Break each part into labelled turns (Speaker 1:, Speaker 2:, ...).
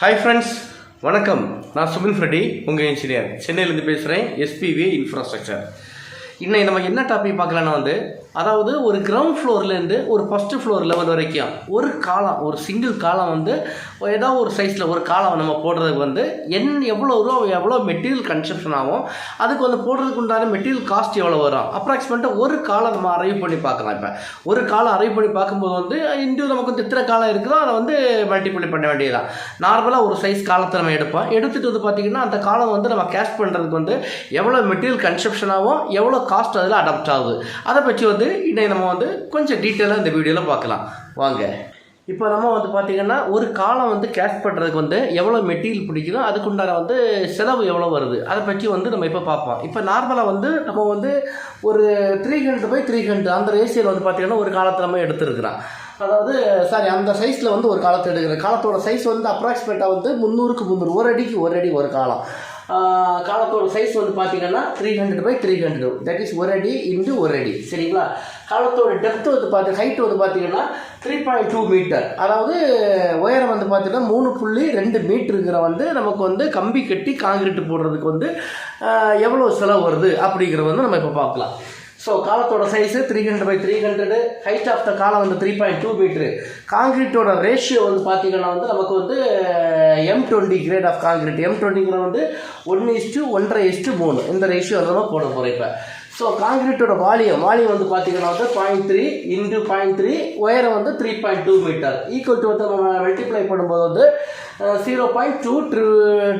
Speaker 1: Hi friends வணக்கம். நான் Subin Freddy உங்கள் இன்ஜினியர் சென்னையிலேருந்து பேசுகிறேன் எஸ்பிவி இன்ஃப்ராஸ்ட்ரக்சர் இன்னைக்கு நம்ம என்ன டாபிக் பார்க்கலான்னா வந்து அதாவது ஒரு கிரவுண்ட் ஃப்ளோர்லேருந்து ஒரு ஃபஸ்ட்டு ஃப்ளோர் லெவல் வரைக்கும் ஒரு காலம் ஒரு சிங்கிள் காலம் வந்து ஏதோ ஒரு சைஸில் ஒரு காலம் நம்ம போடுறதுக்கு வந்து என் எவ்வளோ ரூபா எவ்வளோ மெட்டீரியல் கன்சப்ஷன் ஆகும் அதுக்கு வந்து போடுறதுக்கு உண்டான மெட்டீரியல் காஸ்ட் எவ்வளோ வரும்? அப்ராக்சிமேட்டாக ஒரு காலம் நம்ம அரைவ் பண்ணி பார்க்கலாம் இப்போ. ஒரு காலம் அரைவ் பண்ணி பார்க்கும்போது வந்து இன்றும் நமக்கு வந்து எத்தனை காலம் இருக்குதோ அதை வந்து மல்டிப்ளை பண்ண வேண்டியதுதான். நார்மலாக ஒரு சைஸ் காலத்தை நம்ம எடுப்போம். எடுத்துகிட்டு வந்து பார்த்திங்கன்னா அந்த காலம் வந்து நம்ம கேஷ் பண்ணுறதுக்கு வந்து எவ்வளோ மெட்டீரியல் கன்சப்ஷன் ஆகும் எவ்வளோ காஸ்ட் அதில் அடாப்ட் ஆகுது. அதை பற்றி வந்து இன்னைக்கு நம்ம வந்து கொஞ்சம் டீட்டெயிலாக இந்த வீடியோவில் பார்க்கலாம். வாங்க. இப்போ நம்ம வந்து பார்த்திங்கன்னா ஒரு காலம் வந்து கேஷ் பண்ணுறதுக்கு வந்து எவ்வளோ மெட்டீரியல் பிடிக்குதோ அதுக்குண்டான வந்து செலவு எவ்வளோ வருது? அதை பற்றி வந்து நம்ம இப்போ பார்ப்போம். இப்போ நார்மலாக வந்து நம்ம வந்து ஒரு three hundred by three hundred அந்த ரேஷியோவில் வந்து பார்த்திங்கன்னா ஒரு காலத்தில் நம்ம எடுத்துருக்குறோம். அதாவது சாரி அந்த சைஸில் வந்து ஒரு காலத்தை எடுக்கிற காலத்தோட சைஸ் வந்து அப்ராக்சிமேட்டாக வந்து முந்நூறுக்கு முந்நூறு ஒரு அடிக்கு ஒரு அடி ஒரு காலம். காலத்தோட சைஸ் வந்து பார்த்தீங்கன்னா three hundred by three hundred that is ஒரு அடி இன்டு ஒரு அடி. சரிங்களா? காலத்தோட டெப்த் வந்து பார்த்து ஹைட் வந்து பார்த்தீங்கன்னா த்ரீ பாயிண்ட் டூ மீட்டர் அதாவது உயரம் வந்து பார்த்தீங்கன்னா மூணு புள்ளி ரெண்டு மீட்டருங்கிற வந்து நமக்கு வந்து கம்பி கட்டி காங்கிரீட் போடுறதுக்கு வந்து எவ்வளோ செலவு வருது அப்படிங்கிறத வந்து நம்ம இப்போ பார்க்கலாம். ஸோ காலத்தோட size three hundred by three hundred height of the column வந்து த்ரீ பாயிண்ட் டூ மீட்ரு காங்கிரீட்டோட ரேஷியோ வந்து பார்த்தீங்கன்னா வந்து நமக்கு வந்து M twenty grade of concrete M டுவெண்ட்டிங்கிற வந்து ஒன்று இஸ்ட்டு ஒன்றரை இஸ்ட்டு மூணு. இந்த ரேஷியோ நம்ம போட போகிறோம் இப்போ. ஸோ காங்கிரீட்டோட வால்யூம் வால்யூம் வந்து பார்த்தீங்கன்னா வந்து point three into point three உயரம் வந்து three point two metre equal to வந்து நம்ம மல்டிப்ளை பண்ணும்போது வந்து zero point two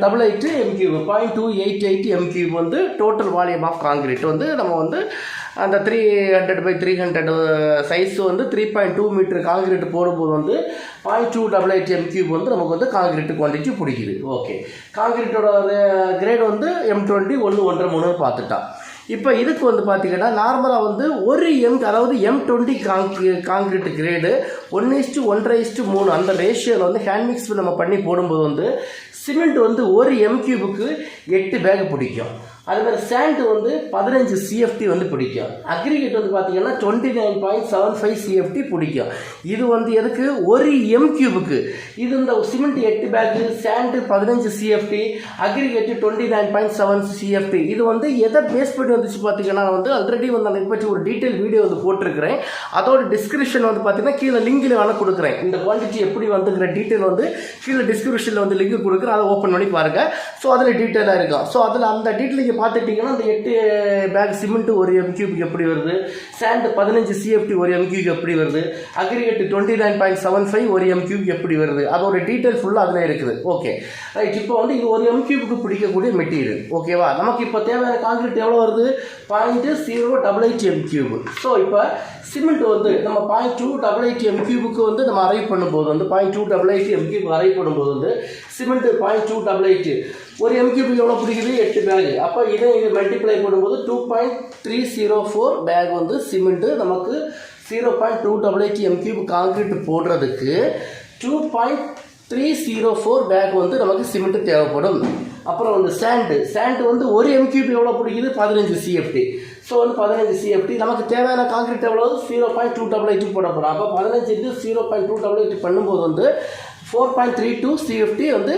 Speaker 1: double eight M cube point two eight eight M cube வந்து டோட்டல் வால்யூம் ஆஃப் காங்கிரீட் வந்து நம்ம வந்து அந்த three hundred by three hundred size வந்து three point two metre concrete போடும்போது வந்து point two double eight M cube வந்து நமக்கு வந்து காங்கிரீட் குவான்டிட்டி பிடிக்குது. ஓகே காங்கிரீட்டோட கிரேட் வந்து எம் டுவெண்ட்டி ஒன்று ஒன்றரை மூணு பார்த்துட்டான் இப்போ இதுக்கு வந்து பார்த்தீங்கன்னா நார்மலாக வந்து ஒரு எம் அதாவது எம் டுவெண்ட்டி காங்கி காங்கிரீட் கிரேடு ஒன்று இஸ்ட்டு ஒன்றரை இஸ்ட்டு மூணு அந்த ரேஷியோவில் வந்து ஹேண்ட் மிக்ஸ் நம்ம பண்ணி போடும்போது வந்து சிமெண்ட் வந்து ஒரு எம் கியூபுக்கு எட்டு பேக் பிடிக்கும். அது மாதிரி சேண்டு வந்து பதினஞ்சு சிஎஃப்டி வந்து பிடிக்கும். அக்ரிகேட் வந்து பார்த்தீங்கன்னா twenty nine point seven five CFT பிடிக்கும். இது வந்து எதுக்கு? ஒரு எம் கியூபுக்கு இது இந்த சிமெண்ட் எட்டு பேக்கு சேண்டு பதினஞ்சு CFT aggregate twenty nine point seven CFT இது வந்து எதை பேஸ் பண்ணி வந்துச்சு பார்த்தீங்கன்னா வந்து ஆல்ரெடி வந்து அதை பற்றி ஒரு டீட்டெயில் வீடியோ வந்து போட்டிருக்கிறேன். அதோட டிஸ்கிரிப்ஷன் வந்து பார்த்தீங்கன்னா கீழே லிங்கில் வேணால் கொடுக்குறேன். இந்த குவான்டிட்டி எப்படி வந்துங்கிற டீட்டெயில் வந்து கீழே டிஸ்கிரிப்ஷனில் வந்து லிங்க் கொடுக்குறேன். அதை ஓப்பன் பண்ணி பாருங்கள் ஸோ அதில் டீட்டெயிலாக இருக்கும். ஸோ அதில் அந்த டீட்டெயில் பார்த்துட்டிங்கன்னா அந்த எட்டு பேக் சிமெண்ட்டு ஒரு எம்கியூபிக்கு எப்படி வருது? சேண்டு பதினஞ்சு சிஎஃப்டி ஒரு எம்கியூக்கு எப்படி வருது? Aggregate twenty nine point seven five ஒரு எம்கியூக்கு எப்படி வருது? அதோட டீட்டெயில் ஃபுல்லாக அதில் இருக்குது. ஓகே ரைட் இப்போ வந்து இது ஒரு எம்கியூபுக்கு பிடிக்கக்கூடிய மெட்டீரியல் ஓகேவா நமக்கு இப்போ தேவையான கான்கிரீட் எவ்வளோ வருது? Point zero double eight M so இப்போ சிமெண்ட் வந்து நம்ம point two double eight M கியூபுக்கு வந்து நம்ம அரைவ் பண்ணும்போது வந்து point two double eight M cube arrive பண்ணும்போது வந்து cement point two double eight ஒரு எம் கியூபுக்கு எவ்வளோ பிடிக்குது? எட்டு பேக் அப்போ இதை இது மல்டிப்ளை பண்ணும்போது two point three zero four bag வந்து சிமெண்ட்டு நமக்கு zero point two double eight M cube concrete போடுறதுக்கு two point three zero four bag வந்து நமக்கு சிமெண்ட் தேவைப்படும். அப்புறம் வந்து சேண்டு சேண்டு வந்து ஒரு எம்கியூபி எவ்வளோ பிடிக்குது? பதினஞ்சு சிஎஃப்டி ஸோ வந்து பதினஞ்சு சிஎஃப்டி நமக்கு தேவையான காங்கிரீட் எவ்வளோ zero point two double eight போட போகிறோம் அப்போ பதினஞ்சு into zero point two double eight பண்ணும்போது வந்து four point three two CFT வந்து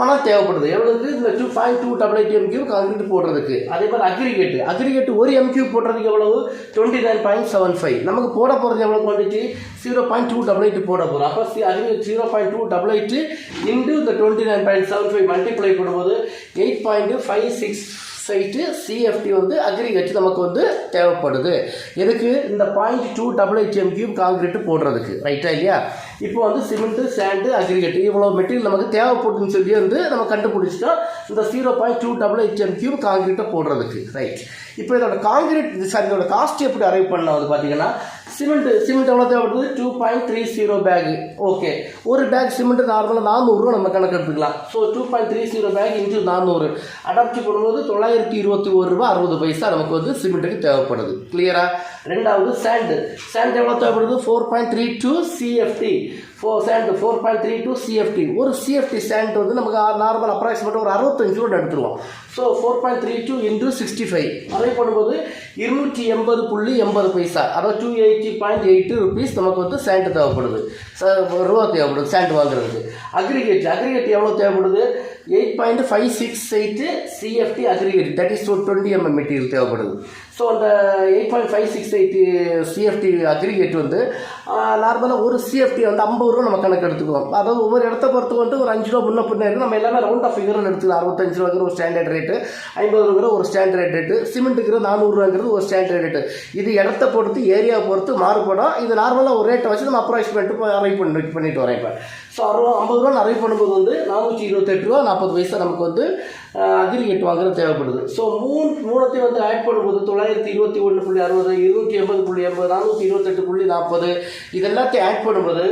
Speaker 1: மனம் தேவைப்படுது. எவ்வளோக்கு இந்த two point two double eight M cube concrete போடுறதுக்கு? அதே மாதிரி அக்ரிகேட் அக்ரிகேட் ஒரு எம்கியூ போடுறதுக்கு எவ்வளவு? Twenty nine point seven five நமக்கு போட போகிறது எவ்வளோ quantity zero point two double eight போட போகிறோம் அப்போ C aggregate zero point two double eight into இந்த twenty nine point seven five multiply பண்ணும்போது eight point five six eight CFT வந்து அக்ரிகேட் நமக்கு வந்து தேவைப்படுது. எதுக்கு? இந்த point two double HM cube concrete போடுறதுக்கு. ரைட்டா இல்லையா? இப்போ வந்து சிமெண்ட்டு சேண்டு அக்ரிகேட் இவ்வளோ மெட்டீரியல் நமக்கு தேவைப்படுதுன்னு சொல்லி வந்து நம்ம கண்டுபிடிச்சிட்டோம் இந்த zero point two double HM cube காங்கிரீட்டை போடுறதுக்கு. ரைட் இப்போ இதோட காங்கிரீட் சாரி இதோட காஸ்ட் எப்படி அரைவ் பண்ணலாம் வந்து பார்த்தீங்கன்னா சிமெண்ட் சிமெண்ட் எவ்வளோ தேவைப்படுது? Two point three zero bag okay ஒரு பேக் சிமெண்ட் நார்மலாக நானூறுரூவா நம்ம கணக்கு எடுத்துக்கலாம். So two point three zero bag into நானூறு. அடாப்ட் பண்ணும்போது தொள்ளாயிரத்தி இருபத்தி ஒரு ரூபா அறுபது பைசா நமக்கு வந்து சிமெண்ட்டுக்கு தேவைப்படுது. கிளியரா ரெண்டாவது சேண்டு சேண்டு எவ்வளோ தேவைப்படுது? Four point three two CFT four sand four point three two CFT ஒரு சிஎஃப்டி சேண்ட் வந்து நமக்கு நார்மல் அப்ராக்சிமேட்டாக ஒரு அறுபத்தஞ்சு ரூபா எடுத்துருவோம். So four point three two into sixty five அதே பண்ணும்போது இருநூற்றி எண்பது புள்ளி எண்பது பைசா. அதாவது two eight eighty point eight rupees நமக்கு வந்து சேண்ட் தேவைப்படுது. ச- ரூபா தேவைப்படுது சேண்ட் வாங்குறதுக்கு. அக்ரிகேட் அக்ரிகேட் எவ்வளோ தேவைப்படுது? Eight point five six eight CFT aggregate that is twenty MM material தேவைப்படுது. ஸோ அந்த eight point five six eight CFT aggregate வந்து நார்மலாக ஒரு சிஎஃப்டி வந்து ஐம்பது ரூபா நம்ம கணக்கு எடுத்துக்குவோம். அதாவது ஒவ்வொரு இடத்த பொறுத்து வந்து ஒரு அஞ்சு ரூபா முன்ன பின்ன இருக்கு. நம்ம எல்லாமே ரவுண்ட் ஆஃப் ஃபிகர்னு எடுத்துக்கலாம் அறுபத்தஞ்சு ரூபாங்கிற ஒரு ஸ்டாண்டர்ட் ரேட்டு ஐம்பது ரூபாங்கிற ஒரு ஸ்டாண்டர்ட் ரேட்டு சிமெண்ட்டுங்கிற நானூறுரூவாங்கிறது ஒரு ஸ்டாண்டர்ட் ரேட்டு இது இடத்த பொறுத்து ஏரியா பொறுத்து மாறுபடும். இது நார்மலாக ஒரு ரேட்டை வச்சு நம்ம அப்ராக்சிமேட்டு அரைவ் பண்ணி பண்ணிட்டு வரேன் இப்போ. ஸோ அறுபது ஐம்பது ரூபா நிறைய பண்ணும்போது வந்து நானூற்றி இருபத்தெட்டு ரூபா நாற்பது பைசா நமக்கு வந்து அக்ரிகேட் வாங்குறது தேவைப்படுது. ஸோ மூணு மூணத்தையும் வந்து ஆட் பண்ணும்போது தொள்ளாயிரத்தி இருபத்தி ஒன்று புள்ளி அறுபது இருநூற்றி எண்பது புள்ளி எண்பது நானூற்றி இருபத்தெட்டு புள்ளி நாற்பது இது எல்லாத்தையும் ஆட் பண்ணும்போது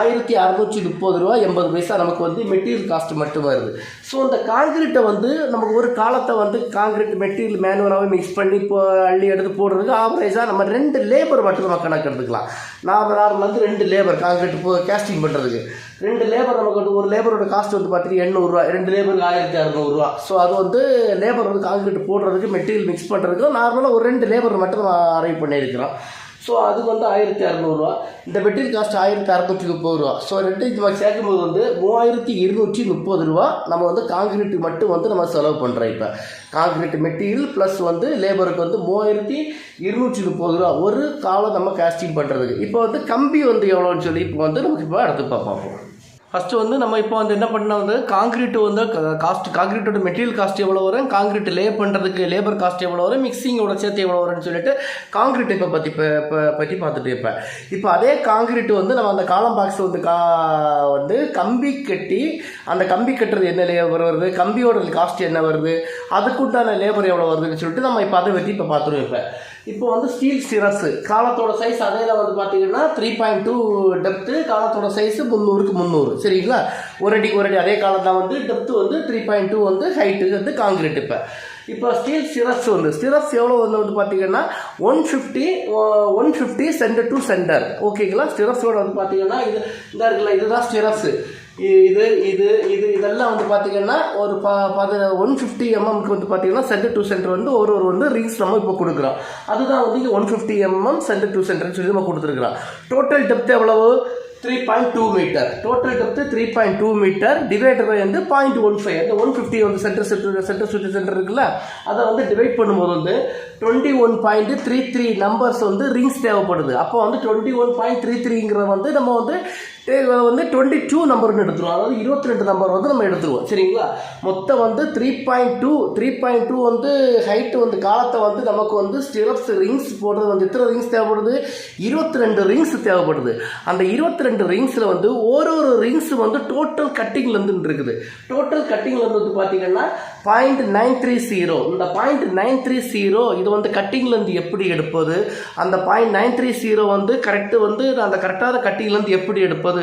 Speaker 1: ஆயிரத்தி அறநூற்றி முப்பது ரூபா எண்பது பைசா நமக்கு வந்து மெட்டீரியல் காஸ்ட் மட்டும் வருது. ஸோ இந்த காங்கிரீட்டை வந்து நமக்கு ஒரு காலத்தை வந்து காங்கிரீட் மெட்டீரியல் மேனுவலாகவே மிக்ஸ் பண்ணி இப்போ அள்ளி எடுத்து போடுறதுக்கு ஆவரேஜாக நம்ம ரெண்டு லேபர் மட்டும் நம்ம கணக்கு எடுத்துக்கலாம். நாற்பது நார்மல் வந்து ரெண்டு லேபர் காங்கிரீட் போ கேஸ்டிங் பண்ணுறதுக்கு ரெண்டு லேபர் நமக்கு ஒரு லேபரோட காஸ்ட் வந்து பார்த்தீங்கன்னா எண்ணூறுரூவா ரெண்டு லேபருக்கு ஆயிரத்தி அறநூறுரூவா ஸோ அது வந்து லேபர் வந்து காங்கிரீட் போடுறதுக்கு மெட்டீரியல் மிக்ஸ் பண்ணுறதுக்கு நார்மலாக ஒரு ரெண்டு லேபர் மட்டும் நான் அரைவ் பண்ணியிருக்கிறோம். ஸோ அதுக்கு வந்து ஆயிரத்தி அறநூறுவா. இந்த மெட்டீரியல் காஸ்ட் ஆயிரத்தி அறநூற்றி முப்பது ரூபா. ஸோ ரெண்டு இது சேர்க்கும்போது வந்து மூவாயிரத்தி இருநூற்றி முப்பது ரூபா நம்ம வந்து காங்கிரீட்டு மட்டும் வந்து நம்ம செலவு பண்ணுறோம் இப்போ. காங்கிரீட் மெட்டீரியல் ப்ளஸ் வந்து லேபருக்கு வந்து மூவாயிரத்தி இருநூற்றி முப்பது ரூபா. ஒரு காலம் நம்ம காஸ்டிங் பண்ணுறதுக்கு இப்போ வந்து கம்பி வந்து எவ்வளோன்னு சொல்லி இப்போ வந்து நமக்கு இப்போ அடுத்து பார்ப்போம். ஃபஸ்ட்டு வந்து நம்ம இப்போ வந்து என்ன பண்ணால் வந்து காங்கிரீட்டு வந்து காஸ்ட் காங்கிரீட்டோட மெட்டீரியல் காஸ்ட் எவ்வளோ வரும்? காங்கிரீட் லே பண்ணுறதுக்கு லேபர் காஸ்ட் எவ்வளோ வரும்? மிக்சிங்கோட சேர்த்து எவ்வளோ வரும்னு சொல்லிட்டு காங்கிரீட் இப்போ பற்றி இப்போ இப்போ பற்றி பார்த்துட்டு இருப்பேன். இப்போ அதே காங்கிரீட் வந்து நம்ம அந்த காலம் பாக்ஸ் வந்து கா வந்து கம்பி கட்டி அந்த கம்பி கட்டுறது என்ன லேபர் வருது? கம்பியோட காஸ்ட் என்ன வருது? அதுக்குண்டான லேபர் எவ்வளோ வருதுன்னு சொல்லிட்டு நம்ம இப்போ அதை பற்றி இப்போ பார்த்துருவோம் இப்போ இப்போ வந்து ஸ்டீல் ஸ்டிரஸ் காலத்தோட சைஸ் அதே வந்து பார்த்தீங்கன்னா த்ரீ பாயிண்ட் டூ டெப்த்து காலத்தோட சைஸ் முந்நூறுக்கு முந்நூறு. சரிங்களா? ஒரு அடிக்கு ஒரு அடி. அதே காலம் தான் வந்து டெப்த்து வந்து த்ரீ பாயிண்ட் டூ வந்து ஹைட்டு வந்து காங்கிரீட் இப்போ. இப்போ ஸ்டீல் ஸ்டிரஸ் வந்து ஸ்டிரஸ் எவ்வளோ வந்து வந்து பார்த்தீங்கன்னா one fifty one fifty center to center ஓகேங்களா ஸ்டிரஸோட வந்து பார்த்தீங்கன்னா இது இந்த இருக்குல்ல இதுதான் ஸ்டிரஸ் இது இது இது இதெல்லாம் வந்து பார்த்தீங்கன்னா ஒரு ப பது ஒன் ஃபிஃப்டி எம்எம்க்கு வந்து பார்த்தீங்கன்னா சென்டர் டு சென்டர் வந்து ஒரு ஒரு வந்து ரிங்ஸ் நம்ம இப்போ கொடுக்குறோம். அதுதான் வந்து இங்கே one fifty MM centre to சென்டர்னு சொல்லி நம்ம கொடுத்துருக்குறோம். டோட்டல் டெப்த் எவ்வளவு? Three point two meter total depth three point two meter divide by வந்து பாயிண்ட் ஒன் ஃபைவ் அந்த ஒன் ஃபிஃப்டி வந்து சென்டர் சென்டர் சென்டர் சுற்றி சென்டர் இருக்குல்ல? அதை வந்து டிவைட் பண்ணும்போது வந்து twenty one point three three numbers வந்து ரிங்ஸ் தேவைப்படுது. அப்போ வந்து டுவெண்ட்டி ஒன் பாயிண்ட் த்ரீ த்ரீங்கிறத வந்து நம்ம வந்து வந்து டுவெண்ட்டி டூ நம்பர்னு எடுத்துருவோம். அதாவது இருபத்தி ரெண்டு நம்பர் வந்து நம்ம எடுத்துருவோம். சரிங்களா? மொத்தம் வந்து three point two three point two வந்து ஹைட்டு வந்து காலத்தை வந்து நமக்கு வந்து ஸ்டிரப்ஸ் ரிங்ஸ் போடுறது வந்து எத்தனை ரிங்ஸ் தேவைப்படுது? இருபத்தி ரெண்டு ரிங்ஸ் தேவைப்படுது. அந்த இருபத்தி ரெண்டு ரிங்ஸில் வந்து ஒரு ஒரு ரிங்ஸ் வந்து டோட்டல் கட்டிங்லேருந்து இருக்குது. டோட்டல் கட்டிங்லேருந்து வந்து பார்த்தீங்கன்னா பாயிண்ட் நைன் த்ரீ ஜீரோ இந்த பாயிண்ட் நைன் த்ரீ ஜீரோ இது வந்து கட்டிங்லேருந்து எப்படி எடுப்பது? அந்த பாயிண்ட் நைன் த்ரீ ஜீரோ வந்து கரெக்டு வந்து அந்த கரெக்டான கட்டிங்லேருந்து எப்படி எடுப்பது?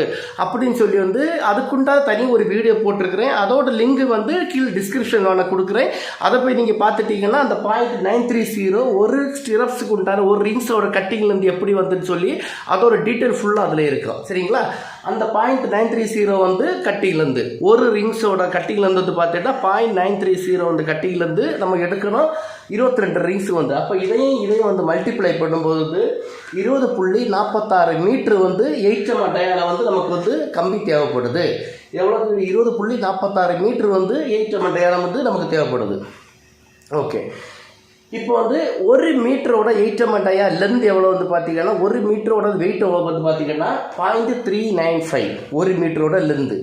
Speaker 1: அப்படின்னு சொல்லி வந்து அதுக்குண்டா தனி ஒரு வீடியோ போட்டிருக்கிறேன். அதோட லிங்க் வந்து கீழே டிஸ்கிரிப்ஷன் நான் கொடுக்குறேன். அதை போய் நீங்கள் பார்த்துட்டீங்கன்னா அந்த பாயிண்ட் நைன் த்ரீ ஜீரோ ஒரு ஸ்டிரப்ஸுக்கு உண்டான ஒரு ரிங்ஸோட கட்டிங்லேருந்து எப்படி வந்துன்னு சொல்லி அதோட டீட்டெயில் ஃபுல்லாக அதில் இருக்கும் சரிங்களா? அந்த பாயிண்ட் நைன் த்ரீ ஜீரோ வந்து கட்டிங்லேருந்து ஒரு ரிங்ஸோட கட்டிங்லேருந்து வந்து பார்த்தீங்கன்னா பாயிண்ட் நைன் த்ரீ ஜீரோ வந்து கட்டிங்லேருந்து நம்ம எடுக்கணும். இருபத்தி ரெண்டு ரிங்ஸ் வந்து. அப்போ இதையும் இதையும் வந்து மல்டிப்ளை பண்ணும்போது இருபது புள்ளி நாற்பத்தாறு மீட்ரு வந்து எயிட்எம் டயால வந்து நமக்கு வந்து கம்பி தேவைப்படுது. எவ்வளோ இருபது புள்ளி நாற்பத்தாறு மீட்ரு வந்து எயிட்எம் டயாலம் வந்து நமக்கு தேவைப்படுது. ஓகே. இப்போ வந்து ஒரு மீட்டரோட எயிட்டமெண்ட் ஐயா லென்த் எவ்வளோ வந்து பார்த்தீங்கன்னா ஒரு மீட்டரோட வெயிட் எவ்வளோ வந்து பார்த்தீங்கன்னா பாயிண்ட் த்ரீ நைன் ஃபைவ் ஒரு மீட்டரோட லென்த்து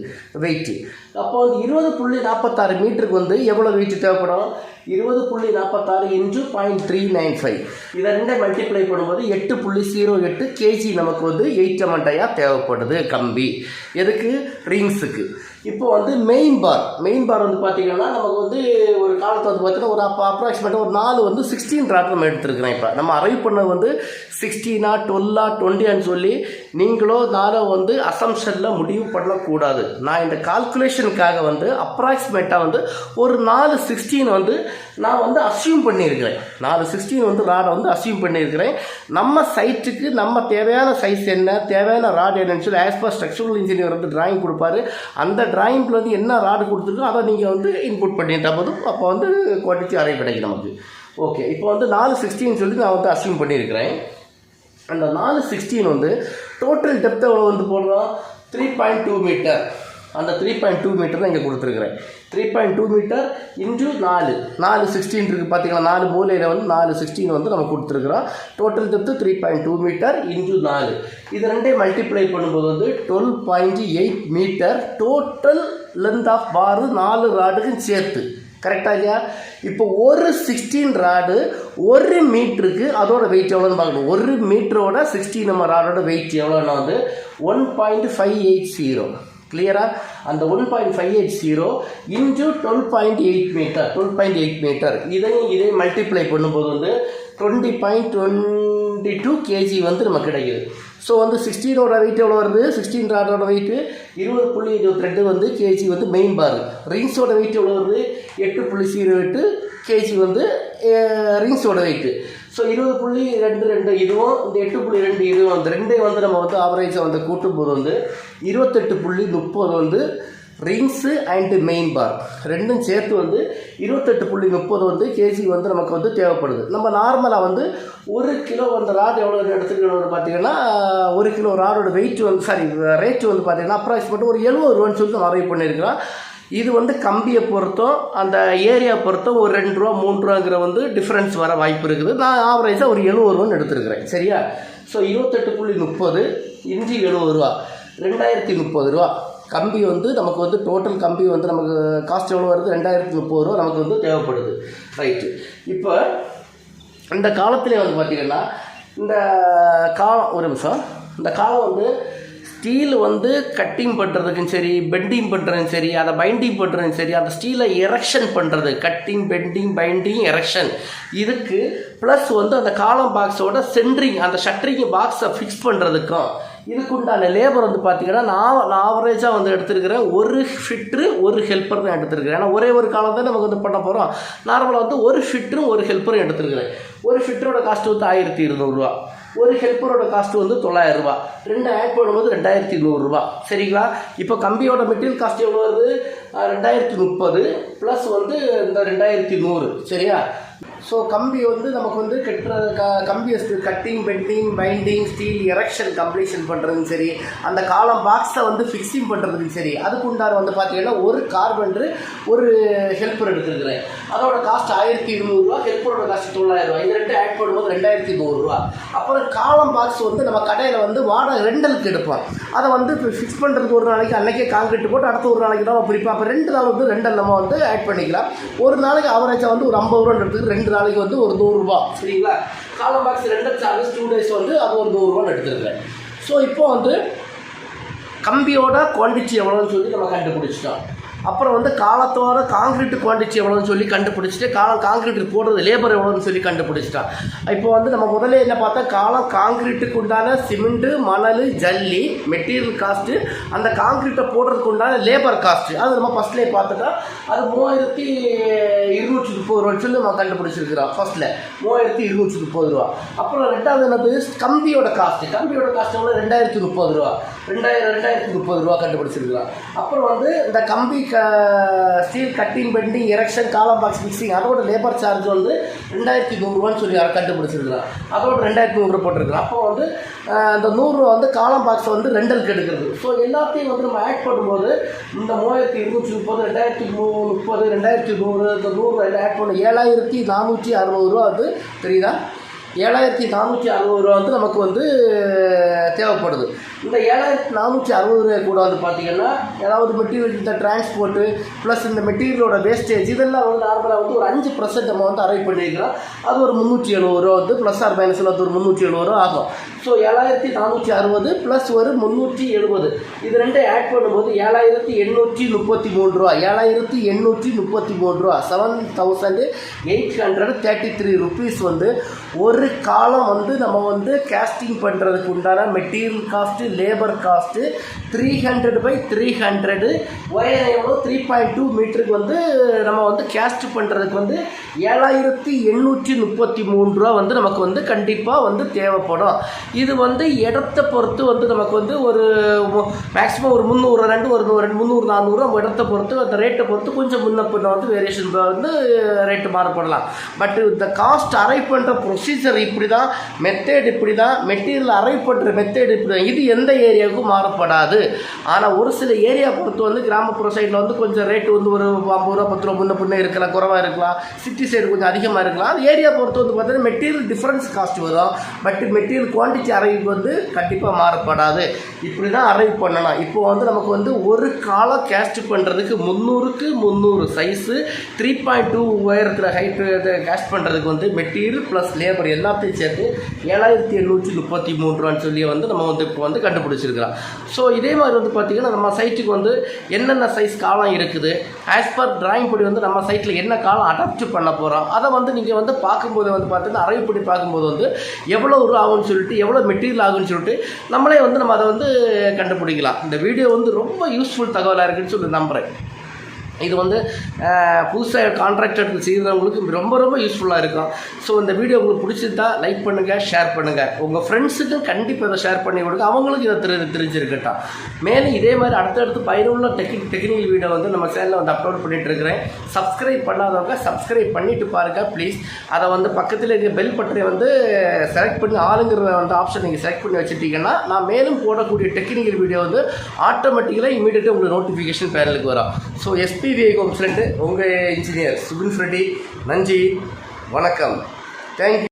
Speaker 1: வெயிட்டு அப்போ வந்து இருபது புள்ளி நாற்பத்தாறு மீட்டருக்கு வந்து எவ்வளோ வீச்சு தேவைப்படும்? இருபது புள்ளி நாற்பத்தாறு into point three nine five இதை ரெண்டே மல்டிப்ளை பண்ணும்போது எட்டு புள்ளி ஜீரோ எட்டு கேஜி நமக்கு வந்து எயிட் ஐயா தேவைப்படுது கம்பி. எதுக்கு? ரிங்ஸுக்கு இப்போ வந்து மெயின் பார் மெயின் பார் வந்து பார்த்தீங்கன்னா நமக்கு வந்து ஒரு காலத்தை வந்து பார்த்தீங்கன்னா ஒரு அப்போ அப்ராக்சிமேட்டாக ஒரு நாலு வந்து சிக்ஸ்டீன் ராட் நம்ம எடுத்துருக்கிறேன் இப்போ. நம்ம அரைவ் பண்ணது வந்து சிக்ஸ்டீனா டுவெல்லா டுவெண்ட்டியான்னு சொல்லி நீங்களோ நானோ வந்து அசம்ஷனில் முடிவு பண்ணக்கூடாது. நான் இந்த கால்குலேஷனுக்காக வந்து அப்ராக்சிமேட்டாக வந்து ஒரு நாலு சிக்ஸ்டீன் வந்து நான் வந்து அசியூம் பண்ணியிருக்கிறேன். நாலு சிக்ஸ்டீன் வந்து ராடை வந்து அசியூம் பண்ணியிருக்கிறேன். நம்ம சைட்டுக்கு நம்ம தேவையான சைஸ் என்ன தேவையான ராட் என்னன்னு சொல்லி ஆஸ் பர் ஸ்ட்ரக்சரல் இன்ஜினியர் வந்து டிராயிங் கொடுப்பாரு. அந்த டிராயிங்கில் வந்து என்ன ராடு கொடுத்துருக்கோ அதை நீங்கள் வந்து இன்புட் பண்ணிட்டா போதும். அப்போ வந்து குவான்டிட்டி அரை கிடைக்கும் நமக்கு. ஓகே இப்போ வந்து நாலு சிக்ஸ்டீன் சொல்லி நான் வந்து அசியூம் பண்ணியிருக்கிறேன். அந்த நாலு சிக்ஸ்டீன் வந்து டோட்டல் டெப்த் எவ்வளோ வந்து போடுறோம் த்ரீ பாயிண்ட் டூ மீட்டர் அந்த த்ரீ பாயிண்ட் டூ மீட்டர் தான் இங்கே கொடுத்துருக்குறேன். Three point two meter into நாலு. நாலு சிக்ஸ்டீன் இருக்குது பார்த்தீங்களா நாலு மூலையில் வந்து நாலு சிக்ஸ்டீன் வந்து நம்ம கொடுத்துருக்குறோம். Total depth three point two meter into நாலு. இது ரெண்டையும் மல்டிப்ளை பண்ணும்போது வந்து twelve point eight meter total length of bar நாலு ராடுக்கும் சேர்த்து. கரெக்டாக இல்லையா? இப்போ ஒரு சிக்ஸ்டீன் ராடு ஒரு மீட்டருக்கு அதோட வெயிட் எவ்வளோன்னு பார்க்கணும். ஒரு மீட்டரோட சிக்ஸ்டீன் நம்ம ராடோட வெயிட் எவ்வளோன்னா வந்து one point five eight zero கிளியரா அந்த one point five eight zero into twelve point eight meter twelve point eight meter இதையும் இதையும் மல்டிப்ளை பண்ணும்போது வந்து twenty point twenty two KG வந்து நமக்கு கிடைக்குது. ஸோ வந்து சிக்ஸ்டீனோட வெயிட் எவ்வளோ வருது? சிக்ஸ்டீன் ராடோட வெயிட்டு இருபது புள்ளி இருபத்தி ரெண்டு வந்து கேஜி வந்து மெயின் பார் ரிங்ஸோட வெயிட் எவ்வளோ வருது? எட்டு புள்ளி ஜீரோ எட்டு கேஜி வந்து ரிங்ஸோட வெயிட்டு ஸோ இருபது புள்ளி ரெண்டு ரெண்டு இதுவும் இந்த எட்டு புள்ளி ரெண்டு இதுவும் அந்த ரெண்டையும் வந்து நம்ம வந்து ஆவரேஜாக வந்து கூட்டும்போது வந்து இருபத்தெட்டு புள்ளி முப்பது வந்து ரிங்ஸு அண்டு மெயின் பார் ரெண்டும் சேர்த்து வந்து இருபத்தெட்டு புள்ளி முப்பது வந்து கேஜி வந்து நமக்கு வந்து தேவைப்படுது நம்ம நார்மலாக வந்து ஒரு கிலோ அந்த ராட் எவ்வளோ எடுத்துக்கணும்னு பார்த்தீங்கன்னா ஒரு கிலோ ராடோட வெயிட் வந்து சாரி ரேட் வந்து பார்த்தீங்கன்னா அப்ராக்சிமேட் ஒரு எழுபது ரூபான்னு சொல்லிட்டு நம்ம அரைவ் பண்ணியிருக்கிறோம் இது வந்து கம்பியை பொறுத்தும் அந்த ஏரியா பொறுத்தும் ஒரு ரெண்டு ரூபா மூணு ரூபாங்கிற வந்து டிஃப்ரென்ஸ் வர வாய்ப்பு இருக்குது. நான் ஆவரேஜாக ஒரு எழுபது ரூபான்னு எடுத்துருக்கிறேன். சரியா? ஸோ இருபத்தெட்டு புள்ளி முப்பது இஞ்சி எழுபது ரூபா. ரெண்டாயிரத்தி முப்பது ரூபா. கம்பி வந்து நமக்கு வந்து டோட்டல் கம்பி வந்து நமக்கு காஸ்ட் எவ்வளோ வருது? ரெண்டாயிரத்தி முப்பது ரூபா நமக்கு வந்து தேவைப்படுது. ரைட்டு இப்போ இந்த காலத்திலே வந்து பார்த்திங்கன்னா இந்த காலம் ஒரு நிமிஷம். இந்த காலம் வந்து ஸ்டீல் வந்து கட்டிங் பண்ணுறதுக்கும் சரி பெண்டிங் பண்ணுறதும் சரி அதை பைண்டிங் பண்ணுறதும் சரி அந்த ஸ்டீலை எரெக்ஷன் பண்ணுறது கட்டிங் பெண்டிங் பைண்டிங் எரெக்ஷன் இதுக்கு ப்ளஸ் வந்து அந்த காலம் பாக்ஸோட சென்ட்ரிங் அந்த ஷட்டரிங் பாக்ஸை ஃபிக்ஸ் பண்ணுறதுக்கும் இதுக்கு உண்டான லேபர் வந்து பார்த்தீங்கன்னா நான் நான் ஆவரேஜாக வந்து எடுத்துருக்கிறேன். ஒரு ஃபிட்ரு ஒரு ஹெல்ப்பர் தான் எடுத்துருக்கிறேன். ஏன்னா ஒரே ஒரு காலம் தான் நமக்கு வந்து பண்ண போகிறோம் நார்மலாக வந்து ஒரு ஃபிட்ரும் ஒரு ஹெல்ப்பரும் எடுத்துருக்கிறேன். ஒரு ஃபிட்டரோட காஸ்ட் வந்து ஆயிரத்தி இருநூறுவா. ஒரு ஹெல்ப்பரோட காஸ்ட் வந்து தொள்ளாயிரம் ரூபா ரெண்டு ஆட் பண்ணும்போது ரெண்டாயிரத்தி நூறுரூவா சரிங்களா? இப்போ கம்பியோட மெட்டீரியல் காஸ்ட் எவ்வளோ வருது? ரெண்டாயிரத்தி முப்பது ப்ளஸ் வந்து இந்த ரெண்டாயிரத்தி நூறு. சரியா? ஸோ கம்பி வந்து நமக்கு வந்து கட்டுற க கம்பி cutting bending binding steel erection completion பண்ணுறதும் சரி அந்த காலம் பாக்ஸை வந்து ஃபிக்ஸிங் பண்ணுறதுக்கும் சரி அதுக்கு உண்டான வந்து பார்த்தீங்கன்னா ஒரு கார்பெண்டர் ஒரு ஹெல்ப்பர் எடுத்துருக்குறேன். அதோட காஸ்ட் ஆயிரத்தி இருநூறுவா ஹெல்ப்பரோட காஸ்ட் தொள்ளாயிரம் ரூபாய் இது ரெண்டு ஆட் பண்ணும்போது ரெண்டாயிரத்தி நூறுரூவா அப்புறம் காலம் பாக்ஸ் வந்து நம்ம கடையில் வந்து வாடகை ரெண்டலுக்கு எடுப்போம். அதை வந்து ஃபிக்ஸ் பண்ணுறதுக்கு ஒரு நாளைக்கு அன்றைக்கே காங்கிரீட் போட்டு அடுத்த ஒரு நாளைக்கு தான் பிரிப்போம். அப்போ ரெண்டு நாள் வந்து ரெண்டல் நம்ம வந்து ஆட் பண்ணிக்கலாம். ஒரு நாளைக்கு அவரேஜாக வந்து ஒரு ஐம்பது ரூபான்னு எடுத்துக்கு ரெண்டு நாளைக்கு வந்து ஒரு நூறுரூபா சரிங்களா காலம் பாக்ஸ் ரெண்டு சார்ஜஸ் டூ டேஸ் வந்து அது ஒரு நூறுரூவான்னு எடுத்துருக்கேன் ஸோ இப்போ வந்து கம்பியோட குவான்டிட்டி எவ்வளோன்னு சொல்லி நம்ம கண்டுபிடிச்சிட்டோம். அப்புறம் வந்து காலத்தோட காங்கிரீட் குவான்டிட்டி எவ்வளோன்னு சொல்லி கண்டுபிடிச்சிட்டு காலம் காங்கிரீட் போடுறது லேபர் எவ்வளோன்னு சொல்லி கண்டுபிடிச்சிட்டான். இப்போ வந்து நம்ம முதல்ல என்ன பார்த்தா காலம் காங்கிரீட்டுக்கு உண்டான சிமெண்ட்டு மணல் ஜல்லி மெட்டீரியல் காஸ்ட்டு அந்த காங்கிரீட்டை போடுறதுக்கு உண்டான லேபர் காஸ்ட்டு அது நம்ம ஃபஸ்ட்லேயே பார்த்துட்டா அது மூவாயிரத்தி இருநூற்றி முப்பது ரூபான்னு சொல்லி நம்ம கண்டுபிடிச்சிருக்கிறோம் ஃபர்ஸ்ட்டில் மூவாயிரத்தி இருநூற்றி முப்பது ரூபா. அப்புறம் ரெண்டாவது என்னது? கம்பியோட காஸ்ட்டு கம்பியோட காஸ்ட் எவ்வளோ ரெண்டாயிரத்தி முப்பது ரூபா. ரெண்டாயிரம் ரெண்டாயிரத்தி முப்பது ரூபா கண்டுபிடிச்சிருக்கிறோம். அப்புறம் வந்து இந்த கம்பி steel cutting bending erection column box fixing அதோட லேபர் சார்ஜ் வந்து ரெண்டாயிரத்தி நூறுரூவான்னு சொல்லி கண்டுபிடிச்சிருக்கிறோம் அதோட ரெண்டாயிரத்தி நூறுரூவா போட்டிருக்கலாம் அப்போ வந்து அந்த இந்த நூறுரூவா வந்து காலம் பாக்ஸ் வந்து ரெண்டலுக்கு எடுக்கிறது ஸோ எல்லாத்தையும் வந்து நம்ம ஆட் பண்ணும்போது இந்த மூவாயிரத்தி இருநூற்றி முப்பது ரெண்டாயிரத்தி மூ முப்பது ரெண்டாயிரத்தி நூறு இந்த நூறு ஆட் பண்ண ஏழாயிரத்தி நானூற்றி அறுபது ரூபா வந்து தெரியுதா? ஏழாயிரத்தி நானூற்றி அறுபது ரூபா வந்து நமக்கு வந்து தேவைப்படுது. இந்த ஏழாயிரத்தி நானூற்றி அறுபது ரூபாய் கூட வந்து பார்த்தீங்கன்னா ஏதாவது மெட்டீரியல் இந்த டிரான்ஸ்போர்ட்டு ப்ளஸ் இந்த மெட்டீரியலோட வேஸ்டேஜ் இதெல்லாம் வந்து நார்மலாக வந்து ஒரு அஞ்சு பர்சன்ட் நம்ம வந்து அரைவ் பண்ணியிருக்கிறோம். அது ஒரு முந்நூற்றி எழுபது ரூபா வந்து ப்ளஸ் ஆர் மைனஸில் வந்து ஒரு முந்நூற்றி எழுபது ரூபா ஆகும். ஸோ ஏழாயிரத்தி நானூற்றி அறுபது ப்ளஸ் ஒரு முந்நூற்றி எழுபது. இது ரெண்டும் ஆட் பண்ணும்போது ஏழாயிரத்தி எண்ணூற்றி முப்பத்தி மூணு ரூபா. ஏழாயிரத்தி எண்ணூற்றி முப்பத்தி மூணு ரூபா. Seven thousand eight hundred thirty three rupees வந்து ஒரு ஒரு காலம் வந்து நம்ம வந்து கேஸ்டிங் பண்ணுறதுக்கு உண்டான material cost labour cost three hundred by three hundred wire எவ்வளோ த்ரீ பாயிண்ட் டூ மீட்டருக்கு வந்து நம்ம வந்து கேஸ்ட் பண்ணுறதுக்கு வந்து ஏழாயிரத்தி எண்ணூற்றி முப்பத்தி மூணு ரூபா வந்து நமக்கு வந்து கண்டிப்பாக வந்து தேவைப்படும். இது வந்து இடத்த பொறுத்து வந்து நமக்கு வந்து ஒரு மேக்ஸிமம் ஒரு முந்நூறு ரெண்டு ஒரு நூறு ரெண்டு முந்நூறு நானூறு நம்ம இடத்த பொறுத்து அந்த ரேட்டை பொறுத்து கொஞ்சம் முன்ன பின்ன வந்து வேரியேஷன் வந்து ரேட்டு மாறுபடலாம். பட் இந்த காஸ்ட் அரை பண்ணுற ப்ரொசீஜர் இப்படி தான் மெத்தேட் இப்படி தான் மெட்டீரியல் அரைவ் மெத்தேடு மெத்தேட் இப்படி தான் இது எந்த ஏரியாவுக்கும் மாறப்படாது ஆனால் ஒரு சில ஏரியா பொறுத்து வந்து கிராமப்புற சைடில் வந்து கொஞ்சம் ரேட்டு வந்து ஒரு ஐம்பது ரூபா பத்து ரூபா முன்ன பின்ன இருக்கலாம் குறவாக இருக்கலாம். சிட்டி சைடு கொஞ்சம் அதிகமாக இருக்கலாம். அது ஏரியா பொறுத்து வந்து பார்த்தீங்கன்னா மெட்டீரியல் டிஃப்ரென்ஸ் காஸ்ட் வரும். பட் மெட்டீரியல் குவான்டிட்டி அரைவுக்கு வந்து கண்டிப்பாக மாறப்படாது இப்படி தான் அரைவ் பண்ணணும் இப்போ வந்து நமக்கு வந்து ஒரு காலம் கேஸ்ட் பண்ணுறதுக்கு முந்நூறுக்கு முந்நூறு சைஸு த்ரீ பாயிண்ட் டூ உயரத்தில் ஹைட்டு கேஸ்ட் பண்ணுறதுக்கு வந்து மெட்டீரியல் ப்ளஸ் லேபர் எல்லாத்தையும் சேர்த்து ஏழாயிரத்தி எண்ணூற்றி முப்பத்தி மூணு ரூபான்னு சொல்லி வந்து நம்ம வந்து இப்போ வந்து கண்டுபிடிச்சிருக்கிறோம். ஸோ இதே மாதிரி வந்து பார்த்திங்கன்னா நம்ம சைட்டுக்கு வந்து என்னென்ன சைஸ் காலம் இருக்குது ஆஸ் பர் டிராயிங் படி வந்து நம்ம சைட்டில் என்ன காலம் அடாப்ட் பண்ண போகிறோம் அதை வந்து நீங்கள் வந்து பார்க்கும்போது வந்து பார்த்தீங்கன்னா அரைப்படி பார்க்கும்போது வந்து எவ்வளோ ரூபா ஆகும்னு சொல்லிட்டு எவ்வளோ மெட்டீரியல் ஆகும்னு சொல்லிட்டு நம்மளே வந்து நம்ம அதை வந்து கண்டுபிடிக்கலாம். இந்த வீடியோ வந்து ரொம்ப யூஸ்ஃபுல் தகவலாக இருக்குன்னு சொல்லி நம்புகிறேன் இது வந்து புதுசாக கான்ட்ராக்ட் எடுத்து செய்கிறவங்களுக்கு ரொம்ப ரொம்ப யூஸ்ஃபுல்லாக இருக்கும். ஸோ இந்த வீடியோ உங்களுக்கு பிடிச்சிருந்தா லைக் பண்ணுங்கள் ஷேர் பண்ணுங்கள் உங்கள் ஃப்ரெண்ட்ஸுக்கும் கண்டிப்பாக இதை ஷேர் பண்ணி கொடுங்க. அவங்களுக்கு இதை தெரி தெரிஞ்சிருக்கட்டும். மேலும் இதே மாதிரி அடுத்தடுத்து பயனுள்ள டெக்னிக் டெக்னிக்கல் வீடியோ வந்து நம்ம சேனலில் வந்து அப்லோட் பண்ணிட்டு இருக்கிறேன். சப்ஸ்கிரைப் பண்ணாதவங்க சப்ஸ்கிரைப் பண்ணிவிட்டு பாருங்கள் ப்ளீஸ் அதை வந்து பக்கத்தில் இருக்க பெல் பட்டனை வந்து செலக்ட் பண்ணி ஆளுங்கிற வந்து ஆப்ஷன் நீங்கள் செலக்ட் பண்ணி வச்சுட்டீங்கன்னா நான் மேலும் போடக்கூடிய டெக்னிக்கல் வீடியோ வந்து ஆட்டோமேட்டிக்கலாக இமீடியட்டாக உங்களுக்கு நோட்டிஃபிகேஷன் பேரலுக்கு வரும். ஸோ எஸ்பி எஸ்பிவிஐ கவுன்சிலண்ட்டு உங்கள் இன்ஜினியர் சுபின் ஃப்ரெட்டி நன்றி வணக்கம். தேங்க்யூ